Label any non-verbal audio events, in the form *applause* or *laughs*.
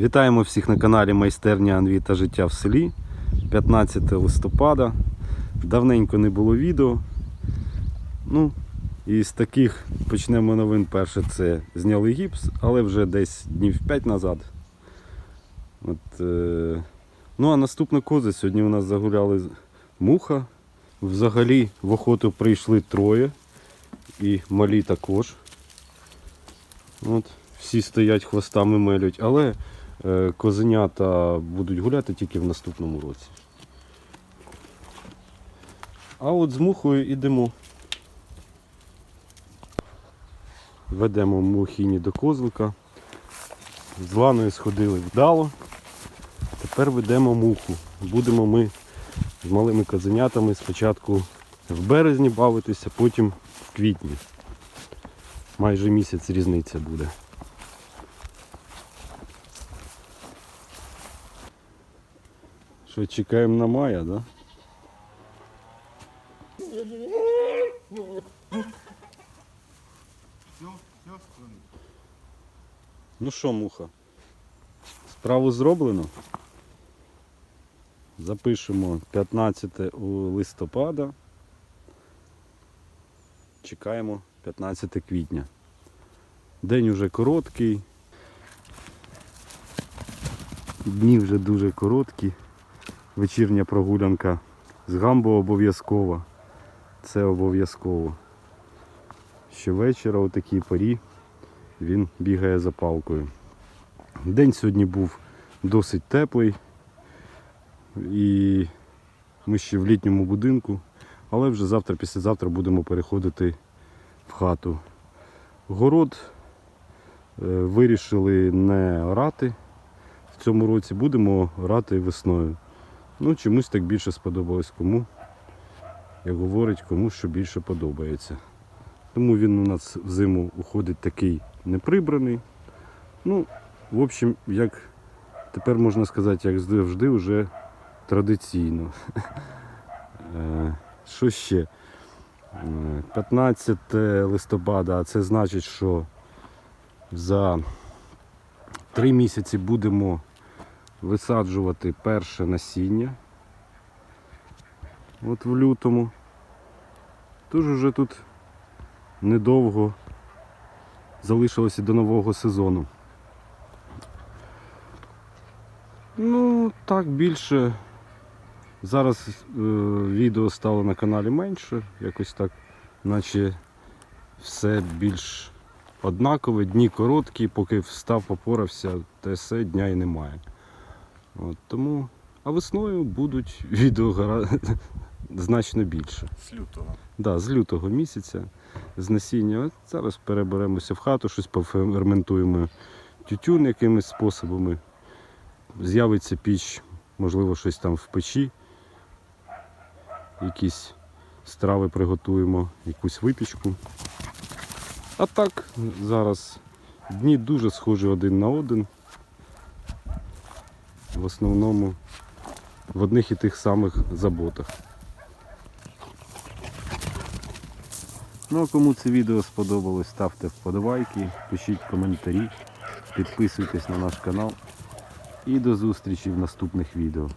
Вітаємо всіх на каналі Майстерня Анві та життя в селі. 15 листопада. Давненько не було відео. Ну, і з таких почнемо новин. Перше це зняли гіпс, але вже десь днів 5 назад. От, е... Ну а наступна коза. Сьогодні у нас загуляли муха. Взагалі в охоту прийшли троє. І малі також. От, всі стоять хвостами мелють, але козенята будуть гуляти тільки в наступному році. А от з мухою йдемо. Ведемо мухіні до козлика. З ланою сходили вдало. Тепер ведемо муху. Будемо ми з малими козенятами спочатку в березні бавитися, потім в квітні. Майже місяць різниця буде. Що, чекаємо на мая, да? Ну що, муха? Справу зроблено. Запишемо 15 листопада. Чекаємо 15 квітня. День уже короткий. Дні вже дуже короткі. Вечірня прогулянка з гамбо обов'язкова. Це обов'язково. Щовечора о такій порі він бігає за палкою. День сьогодні був досить теплий. І ми ще в літньому будинку, але вже завтра, післязавтра будемо переходити в хату. Город е, вирішили не орати в цьому році, будемо орати весною. Ну, чомусь так більше сподобалось кому, як говорить, кому що більше подобається. Тому він у нас взиму уходить такий неприбраний. Ну, в общем, як тепер можна сказати, як завжди, вже традиційно. *laughs* Е, Що ще? Е, 15 листопада, а це значить, що за три місяці будемо висаджувати перше насіння. От в лютому. Тож вже тут недовго залишилося до нового сезону. Ну, так більше. Зараз е, відео стало на каналі менше, якось так, наче все більш однакове, дні короткі, поки встав, попорався, те все дня і немає. От, тому, а весною будуть відео *laughs* значно більше. З лютого. Да, з лютого місяця, з насіння. От зараз переберемося в хату, щось поферментуємо тютюн якимись способами. З'явиться піч, можливо, щось там в печі. Якісь страви приготуємо, якусь випічку. А так, зараз дні дуже схожі один на один. В основному в одних і тих самих заботах. Ну а кому це відео сподобалось, ставте вподобайки, пишіть коментарі, підписуйтесь на наш канал і до зустрічі в наступних відео.